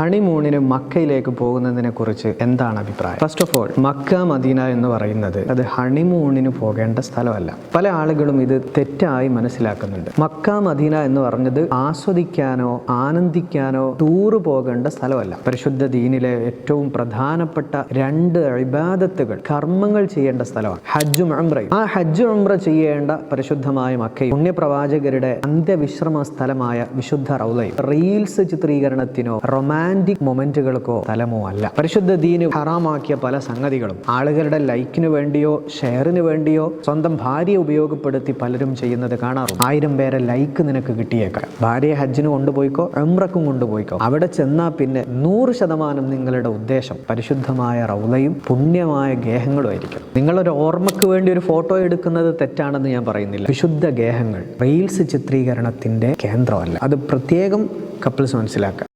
ഹണിമൂണിന് മക്കയിലേക്ക് പോകുന്നതിനെ കുറിച്ച് എന്താണ് അഭിപ്രായം? First of all Mecca Medina എന്ന് പറയുന്നത് അത് ഹണിമൂണിന് പോകേണ്ട സ്ഥലമല്ല. പല ആളുകളും ഇത് തെറ്റായി മനസ്സിലാക്കുന്നുണ്ട്. മക്ക മദീന എന്ന് പറഞ്ഞത് ആസ്വദിക്കാനോ ആനന്ദിക്കാനോ ടൂറ് പോകേണ്ട സ്ഥലമല്ല. പരിശുദ്ധ ദീനിലെ ഏറ്റവും പ്രധാനപ്പെട്ട രണ്ട് ഇബാദത്തുകൾ കർമ്മങ്ങൾ ചെയ്യേണ്ട സ്ഥലമാണ്. ഹജ്ജും അമ്രയും ആ ഹജ്ജ് ഉംറ ചെയ്യേണ്ട പരിശുദ്ധമായ മക്കയും പുണ്യപ്രവാചകരുടെ അന്ത്യവിശ്രമ സ്ഥലമായ വിശുദ്ധ റൗലയും റീൽസ് ചിത്രീകരണത്തിനോ റൊമാന്റിക് മൊമെന്റുകൾക്കോ സ്ഥലമോ അല്ല. പരിശുദ്ധ ദീന് ഹറാമാക്കിയ പല സംഗതികളും ആളുകളുടെ ലൈക്കിന് വേണ്ടിയോ ഷെയറിന് വേണ്ടിയോ സ്വന്തം ഭാര്യയെ ഉപയോഗപ്പെടുത്തി പലരും ചെയ്യുന്നത് കാണാറുണ്ട് ആയിരം പേരെ ലൈക്ക് നിനക്ക് കിട്ടിയേക്കാം. ഭാര്യയെ ഹജ്ജിന് കൊണ്ടുപോയിക്കോ എംറക്കും കൊണ്ടുപോയിക്കോ. അവിടെ ചെന്നാൽ പിന്നെ നൂറ് ശതമാനം നിങ്ങളുടെ ഉദ്ദേശം പരിശുദ്ധമായ റൗലയും പുണ്യമായ ഗേഹങ്ങളും ആയിരിക്കും. നിങ്ങളൊരു ഓർമ്മയ്ക്ക് വേണ്ടി ഒരു ഫോട്ടോ എടുക്കുന്നത് തെറ്റാണെന്ന് ഞാൻ പറയുന്നില്ല. വിശുദ്ധ ഗേഹങ്ങൾ റീൽസ് ചിത്രീകരണത്തിന്റെ കേന്ദ്രമല്ല. അത് പ്രത്യേകം കപ്പിൾസ് മനസ്സിലാക്കുക.